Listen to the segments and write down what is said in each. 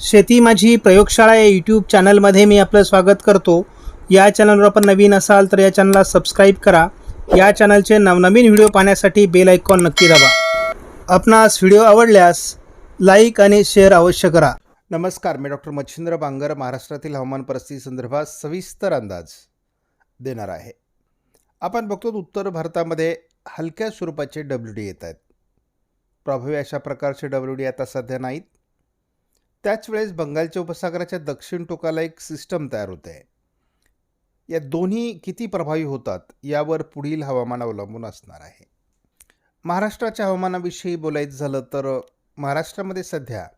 शेती माझी प्रयोगशाळा या यूट्यूब चॅनलमध्ये मी आपलं स्वागत करतो. या चॅनलवर आपण नवीन असाल तर या चॅनलला सबस्क्राईब करा. या चॅनलचे नवनवीन व्हिडिओ पाहण्यासाठी बेल आयकॉन नक्की दाबा. आपणास व्हिडिओ आवडल्यास लाईक आणि शेअर अवश्य करा. नमस्कार मी डॉक्टर मच्छिंद्र बांगर महाराष्ट्रातील हवामान परिस्थिती संदर्भात सविस्तर अंदाज देणार आहे. आपण बघतो उत्तर भारतामध्ये हलक्या स्वरूपाचे डब्ल्यू डी येत आहेत. प्रभावी अशा प्रकारचे डब्ल्यू डी आता सध्या नाहीत. त्याच वेळेस बंगालच्या उपसागराच्या दक्षिण टोकाला एक सिस्टम तयार होते. आहे या दोन्ही किती प्रभावी होतात यावर पुढील हवामान अवलंबून असणार आहे. महाराष्ट्राच्या हवामानाविषयी बोलायचं झालं तर महाराष्ट्रामध्ये सध्या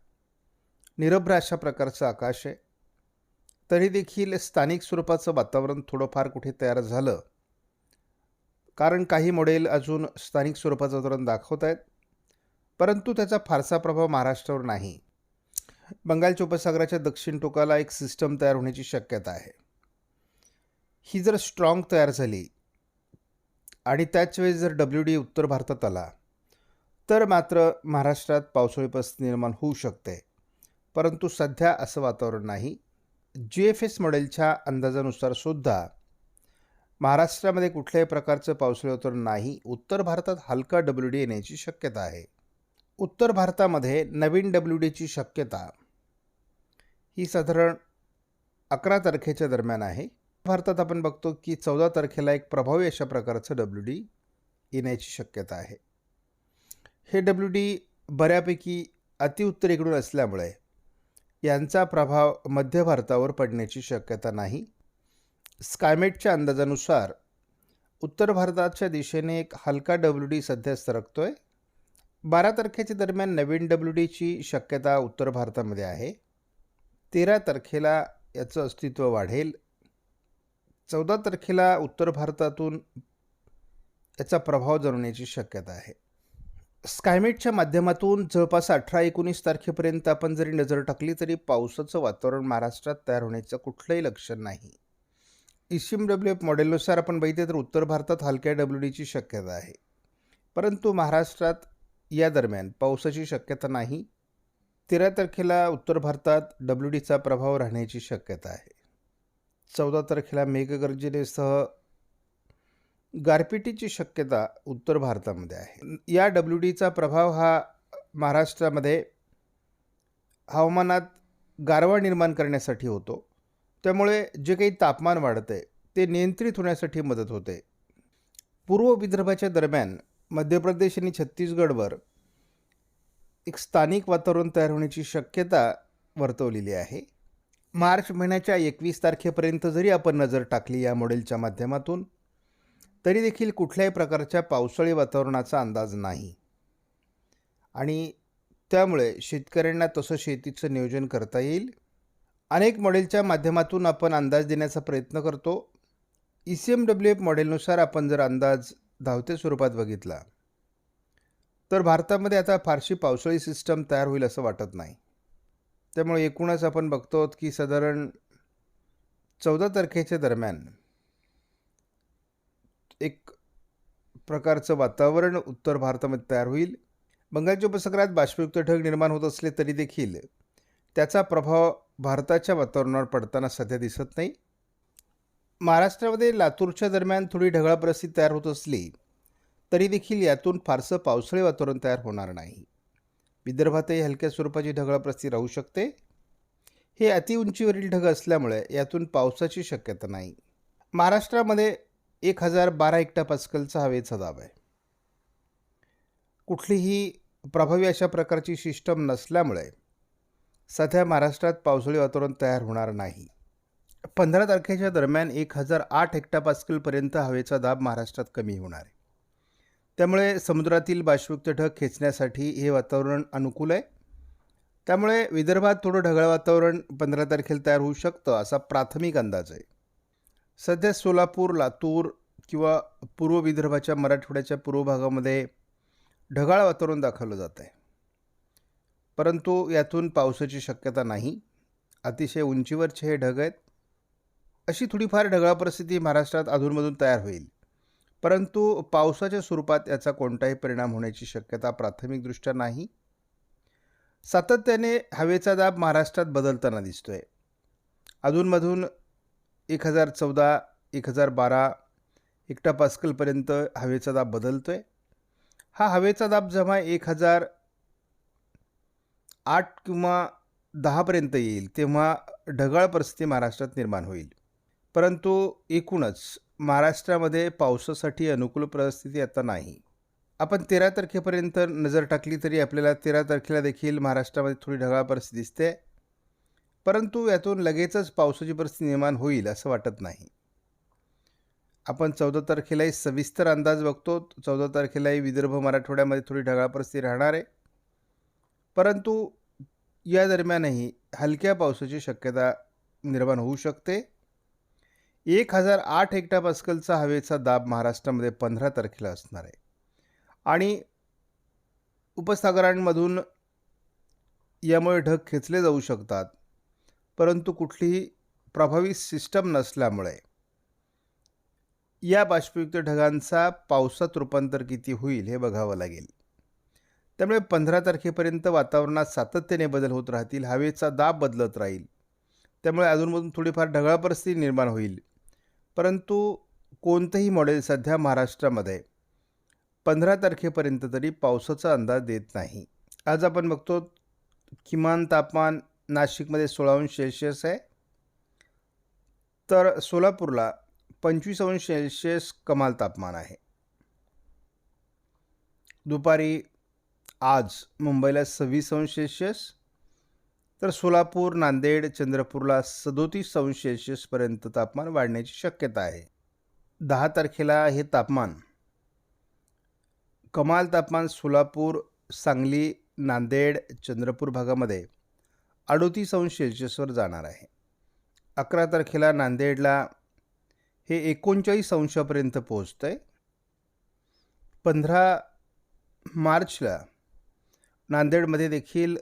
निरभ्र अशा प्रकारचं आकाश आहे. तरी देखील स्थानिक स्वरूपाचं वातावरण थोडंफार कुठे तयार झालं? कारण काही मॉडेल अजून स्थानिक स्वरूपाचं वातावरण दाखवत आहेत. परंतु त्याचा फारसा प्रभाव महाराष्ट्रावर नाही. बंगालच्या उपसागराच्या दक्षिण टोकाला एक सिस्टम तयार होण्याची शक्यता आहे. ही जर स्ट्रॉंग तयार झाली आणि त्याच वेळेस जर डब्ल्यू डी उत्तर भारतात आला तर मात्र महाराष्ट्रात पावसाळी परिस्थिती निर्माण होऊ शकते. परंतु सध्या असं वातावरण नाही. जी एफ एस मॉडेलच्या अंदाजानुसार सुद्धा महाराष्ट्रामध्ये कुठल्याही प्रकारचं पावसाळी वातावरण नाही. उत्तर भारतात हलका डब्ल्यू डी येण्याची शक्यता आहे. उत्तर भारतामध्ये नवीन डब्ल्यू डीची शक्यता ही साधारण अकरा तारखेच्या दरम्यान आहे. भारतात आपण बघतो की चौदा तारखेला एक प्रभावी अशा प्रकारचं डब्ल्यू डी येण्याची शक्यता आहे. हे डब्ल्यू डी बऱ्यापैकी अतिउत्तरेकडून असल्यामुळे यांचा प्रभाव मध्य भारतावर पडण्याची शक्यता नाही. स्कायमेटच्या अंदाजानुसार उत्तर भारताच्या दिशेने एक हलका डब्ल्यू डी सध्या सरकतो आहे बारा तारखेच्या दरम्यान नवीन डब्ल्यू डीची शक्यता उत्तर भारतामध्ये आहे. तेरा तारखेला याचं अस्तित्व वाढेल. चौदा तारखेला उत्तर भारतातून याचा प्रभाव जाणवण्याची शक्यता आहे. स्कायमेटच्या माध्यमातून जवळपास अठरा एकोणीस तारखेपर्यंत आपण जरी नजर टाकली तरी पावसाचं वातावरण महाराष्ट्रात तयार होण्याचं कुठलंही लक्षण नाही. इसिम डब्ल्यू एफ मॉडेलनुसार आपण बघितले तर उत्तर भारतात हलक्या डब्ल्यू डीची शक्यता आहे. परंतु महाराष्ट्रात या दरम्यान पावसाची शक्यता नाही. तेरा तारखेला उत्तर भारतात डब्ल्यू डीचा प्रभाव राहण्याची शक्यता आहे. चौदा तारखेला मेघगर्जनेसह गारपिटीची शक्यता उत्तर भारतामध्ये आहे. या डब्ल्यू डीचा प्रभाव हा महाराष्ट्रामध्ये हवामानात गारवा निर्माण करण्यासाठी होतो. त्यामुळे जे काही तापमान वाढतं आहे ते नियंत्रित होण्यासाठी मदत होते. पूर्व विदर्भाच्या दरम्यान मध्य प्रदेश आणि छत्तीसगडवर एक स्थानिक वातावरण तयार होण्याची शक्यता वर्तवलेली आहे. मार्च महिन्याच्या एकवीस तारखेपर्यंत जरी आपण नजर टाकली या मॉडेलच्या माध्यमातून तरी देखील कुठल्याही प्रकारच्या पावसाळी वातावरणाचा अंदाज नाही. आणि त्यामुळे शेतकऱ्यांना तसं शेतीचं नियोजन करता येईल. अनेक मॉडेलच्या माध्यमातून आपण अंदाज देण्याचा प्रयत्न करतो. E C M W F मॉडेलनुसार आपण जर अंदाज धावत्या स्वरूपात बघितला तर भारतामध्ये आता फारशी पावसाळी सिस्टम तयार होईल असं वाटत नाही. त्यामुळे एकूणच आपण बघतो की साधारण चौदा तारखेच्या दरम्यान एक प्रकारचं वातावरण उत्तर भारतामध्ये तयार होईल. बंगालच्या उपसागरात बाष्पयुक्त ढग निर्माण होत असले तरी देखील त्याचा प्रभाव भारताच्या वातावरणावर पडताना सध्या दिसत नाही. महाराष्ट्रामध्ये लातूरच्या दरम्यान थोडी ढगाळ परिस्थिती तयार होत असली तरी देखील यातून फारसं पावसाळी वातावरण तयार होणार नाही. विदर्भातही हलक्या स्वरूपाची ढगाळ राहू शकते. हे अतिउंचीवरील ढग असल्यामुळे यातून पावसाची शक्यता नाही. महाराष्ट्रामध्ये एक हजार बारा एकटा पास्कलचा हवेचा दाब आहे. कुठलीही प्रभावी अशा प्रकारची सिस्टम नसल्यामुळे सध्या महाराष्ट्रात पावसाळी वातावरण तयार होणार नाही. पंधरा तारखेच्या दरम्यान एक हजार आठ हेक्टापास्कलपर्यंत हवेचा दाब महाराष्ट्रात कमी होणार आहे. त्यामुळे समुद्रातील बाष्पयुक्त ढग खेचण्यासाठी हे वातावरण अनुकूल आहे. त्यामुळे विदर्भात थोडं ढगाळ वातावरण पंधरा तारखेला तयार होऊ शकतं असा प्राथमिक अंदाज आहे. सध्या सोलापूर लातूर किंवा पूर्व विदर्भाच्या मराठवाड्याच्या पूर्व भागामध्ये ढगाळ वातावरण दाखवलं जात आहे. परंतु यातून पावसाची शक्यता नाही. अतिशय उंचीवरचे हे ढग आहेत. अशी थोडीफार ढगाळ परिस्थिती महाराष्ट्रात अधूनमधून तयार होईल. परंतु पावसाच्या स्वरूपात याचा कोणताही परिणाम होण्याची शक्यता प्राथमिकदृष्ट्या नाही. सातत्याने हवेचा दाब महाराष्ट्रात बदलताना दिसतोय. अधूनमधून एक हजार चौदा एक हजार बारा एकटा पास्कलपर्यंत हवेचा दाब बदलतोय. हा हवेचा दाब जेव्हा एक हजार आठ किंवा दहापर्यंत येईल तेव्हा ढगाळ परिस्थिती महाराष्ट्रात निर्माण होईल. परंतु एकूणच महाराष्ट्रामध्ये पावसासाठी अनुकूल परिस्थिती आता नाही. आपण तेरा तारखेपर्यंत नजर टाकली तरी आपल्याला तेरा तारखेला देखील महाराष्ट्रामध्ये थोडी ढगाळ परिस्थिती दिसते. परंतु यातून लगेचच पावसाची परिस्थिती निर्माण होईल असं वाटत नाही. आपण चौदा तारखेलाही सविस्तर अंदाज बघतो. चौदा तारखेलाही विदर्भ मराठवाड्यामध्ये थोडी ढगाळ परिस्थिती राहणार आहे. परंतु या दरम्यानही हलक्या पावसाची शक्यता निर्माण होऊ शकते. एक हजार आठ हेक्टा पास्कलचा हवेचा दाब महाराष्ट्रामध्ये पंधरा तारखेला असणार आहे. आणि उपसागरांमधून यामुळे ढग खेचले जाऊ शकतात परंतु कुठलीही प्रभावी सिस्टम नसल्यामुळे. या बाष्पयुक्त ढगांचा पावसात रूपांतर किती होईल हे बघावं लागेल. त्यामुळे पंधरा तारखेपर्यंत वातावरणात सातत्याने बदल होत राहतील हवेचा दाब बदलत राहील. त्यामुळे अजूनमधून थोडीफार ढगाळ परिस्थिती निर्माण होईल. परंतु कोणतंही मॉडेल सध्या महाराष्ट्रामध्ये पंधरा तारखेपर्यंत तरी पावसाचा अंदाज देत नाही. आज आपण बघतो किमान तापमान नाशिकमध्ये सोळा अंश सेल्सिअस आहे. तर सोलापूरला पंचवीस अंश सेल्शियस कमाल तापमान आहे. दुपारी आज मुंबईला सव्वीस अंश सेल्शियस तर सोलापूर नांदेड चंद्रपूरला सदोतीस अंश सेल्सिअसपर्यंत तापमान वाढण्याची शक्यता आहे. दहा तारखेला हे तापमान. कमाल तापमान सोलापूर सांगली नांदेड चंद्रपूर भागामध्ये अडोतीस अंश सेल्सिअसवर जाणार आहे. अकरा तारखेला नांदेडला हे एकोणचाळीस अंशापर्यंत पोहोचतं आहे पंधरा मार्चला नांदेडमध्ये देखील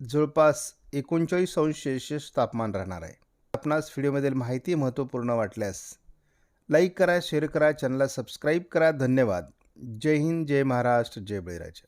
जवळपास एकोणचाळीस अंश सेल्शियस तापमान राहणार आहे. आपणास व्हिडिओमधील माहिती महत्त्वपूर्ण वाटल्यास लाईक करा शेअर करा चॅनलला सबस्क्राईब करा. धन्यवाद. जय हिंद जय महाराष्ट्र जय बळीराजा.